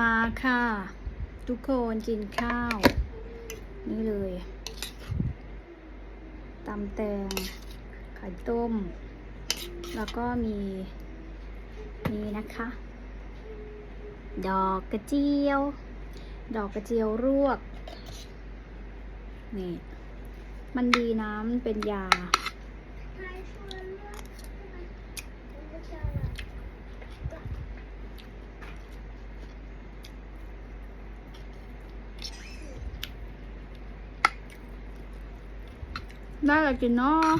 มาค่ะ ทุกคนกินข้าว นี่เลยตำแตงไข่ต้ม แล้วก็มีนี่นะคะ ดอกกระเจียว ดอกกระเจียวรวก นี่ มันดีน้ำเป็นยา ได้อะไรกินเนาะ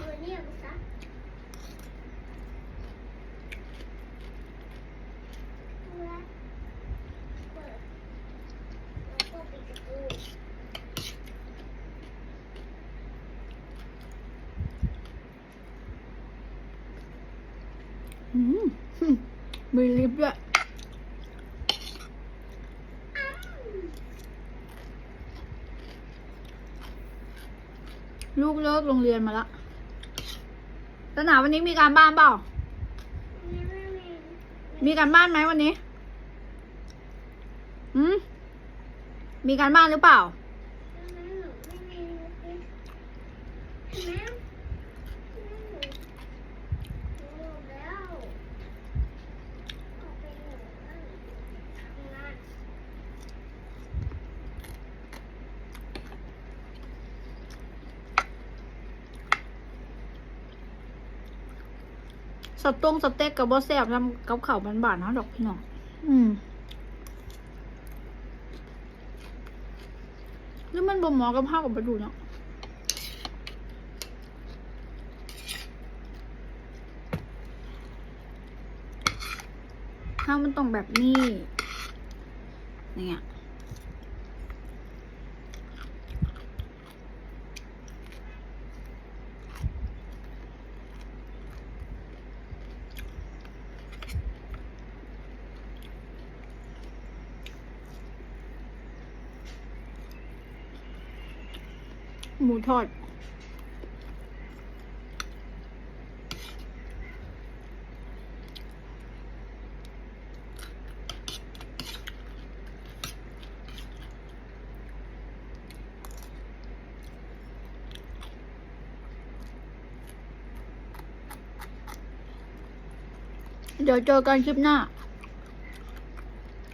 อืมมีลิฟต์ด้วย ลูกเลิกโรงเรียนมาละสนาวันนี้มีการบ้านเปล่า มีการบ้านไหมวันนี้อืมมีการบ้านหรือเปล่า สตงสเต็กกับบอแซ่บทำกับข้าวบานๆเนาะดอกพี่น้องอืมแล้วมันบ่เหมอกับข้าวกับปลาดูเนาะข้าวมันต้องแบบนี้เนี่ย หมูทอด เดี๋ยวเจอกันคลิปหน้า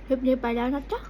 คลิปนี้ไปแล้วนะจ๊ะ